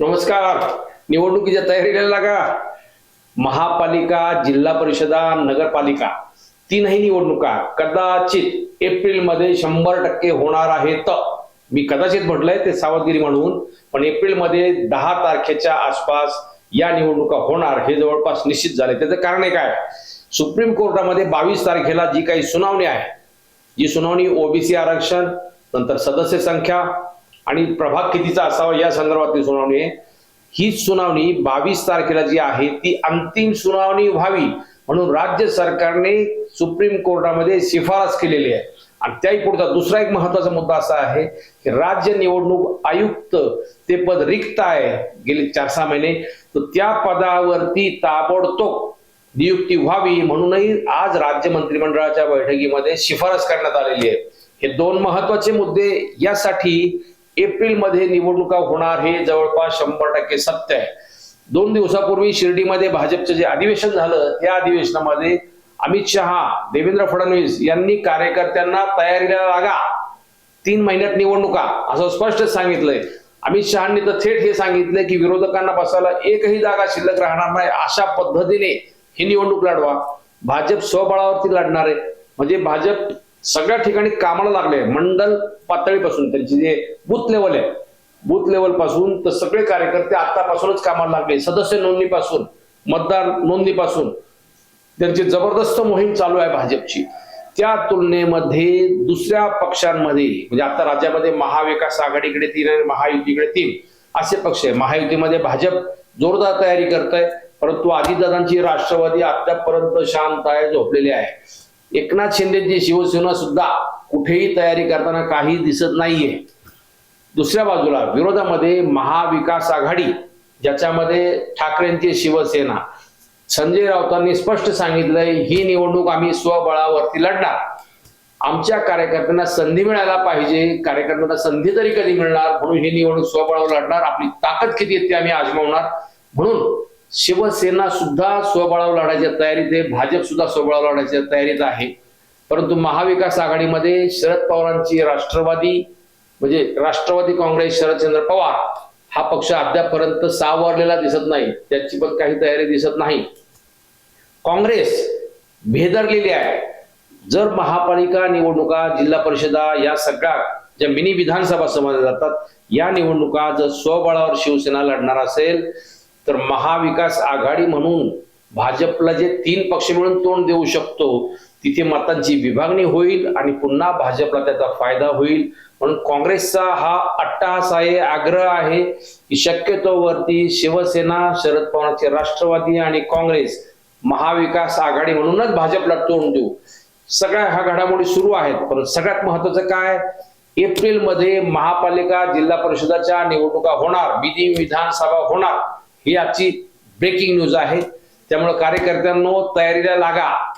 नमस्कार. निवडणुकीच्या तयारीला लागा. महापालिका जिल्हा परिषदा नगरपालिका. तीनही निवडणुका कदाचित एप्रिलमध्ये शंभर टक्के होणार आहेत. मी कदाचित म्हटलंय ते सावधगिरी म्हणून पण एप्रिलमध्ये दहा तारखेच्या आसपास या निवडणुका होणार हे जवळपास निश्चित झाले त्याचं कारण आहे काय सुप्रीम कोर्टामध्ये बावीस तारखेला जी काही सुनावणी आहे जी सुनावणी ओबीसी आरक्षण नंतर सदस्य संख्या आणि प्रभाग कितीचा असावा या संदर्भातली सुनावणी आहे. ही सुनावणी बावीस तारखेला जी आहे ती अंतिम सुनावणी व्हावी म्हणून राज्य सरकारने सुप्रीम कोर्टामध्ये शिफारस केलेली आहे. आणि त्याही पुढचा दुसरा एक महत्त्वाचा मुद्दा असा आहे की राज्य निवडणूक आयुक्त ते पद रिक्त आहे गेले चार सहा महिने. तर त्या पदावरती ताबडतोब नियुक्ती व्हावी म्हणूनही आज राज्य मंत्रिमंडळाच्या बैठकीमध्ये शिफारस करण्यात आलेली आहे. हे दोन महत्त्वाचे मुद्दे यासाठी एप्रिलमध्ये निवडणुका होणार हे जवळपास शंभर टक्के सत्य आहे. दोन दिवसापूर्वी शिर्डीमध्ये भाजपचं जे अधिवेशन झालं त्या अधिवेशनामध्ये अमित शहा देवेंद्र फडणवीस यांनी कार्यकर्त्यांना तयारीला लागा. तीन महिन्यात निवडणुका असं स्पष्ट सांगितलंय. अमित शहानी तर थेट हे सांगितलंय की विरोधकांना बसायला एकही जागा शिल्लक राहणार नाही अशा पद्धतीने ही निवडणूक लढवा. भाजप स्वबळावरती लढणार आहे म्हणजे भाजप सगळ्या ठिकाणी कामाला लागले. मंडल पातळीपासून त्यांची जे बूथ लेवल आहे बूथ लेवलपासून तर सगळे कार्यकर्ते आतापासूनच कामाला लागले. सदस्य नोंदणीपासून मतदार नोंदणीपासून. त्यांची जबरदस्त मोहीम चालू आहे भाजपची. त्या तुलनेमध्ये दुसऱ्या पक्षांमध्ये म्हणजे आता राज्यामध्ये महाविकास आघाडीकडे तीन आणि महायुतीकडे तीन असे पक्ष आहे. महायुतीमध्ये भाजप जोरदार तयारी करत आहे परंतु अजितदादांची राष्ट्रवादी आतापर्यंत शांत आहे झोपलेली आहे. एकनाथ शिंदेची शिवसेना सुद्धा कुठेही तयारी करताना काही दिसत नाहीये. दुसऱ्या बाजूला विरोधामध्ये महाविकास आघाडी ज्याच्यामध्ये ठाकरेंची शिवसेना. संजय राऊतांनी स्पष्ट सांगितलंय ही निवडणूक आम्ही स्वबळावरती लढणार. आमच्या कार्यकर्त्यांना संधी मिळायला पाहिजे कार्यकर्त्यांना संधी तरी कधी मिळणार? म्हणून ही निवडणूक स्वबळावर लढणार. आपली ताकद किती आहे ती आम्ही आजमावणार. म्हणून शिवसेना सुद्धा स्वबळावर लढायच्या तयारीत आहे. भाजप सुद्धा स्वबळावर लढायच्या तयारीत आहे. परंतु महाविकास आघाडीमध्ये शरद पवारांची राष्ट्रवादी म्हणजे राष्ट्रवादी काँग्रेस शरदचंद्र पवार हा पक्ष अद्यापर्यंत सावरलेला दिसत नाही. त्याची पण काही तयारी दिसत नाही. काँग्रेस भेदरलेली आहे. जर महापालिका निवडणुका जिल्हा परिषदा या सगळ्या ज्या मिनी विधानसभा समजल्या जातात या निवडणुका जर स्वबळावर शिवसेना लढणार असेल तर महाविकास आघाडी म्हणून भाजपला जे तीन पक्ष मिळून तोंड देऊ शकतो तिथे मतांची विभागणी होईल आणि पुन्हा भाजपला त्याचा फायदा होईल. म्हणून काँग्रेसचा हा अट्टहास आहे आग्रह आहे की शक्यतोवरती शिवसेना शरद पवारांचे राष्ट्रवादी आणि काँग्रेस महाविकास आघाडी म्हणूनच भाजपला तोंड देऊ. सगळ्या ह्या घडामोडी सुरू आहेत पण सगळ्यात महत्वाचं काय? एप्रिलमध्ये महापालिका जिल्हा परिषदाच्या निवडणुका होणार विधी विधानसभा होणार. ही आजची ब्रेकिंग न्यूज आहे. त्यामुळे कार्यकर्त्यांनो तयारीला लागा.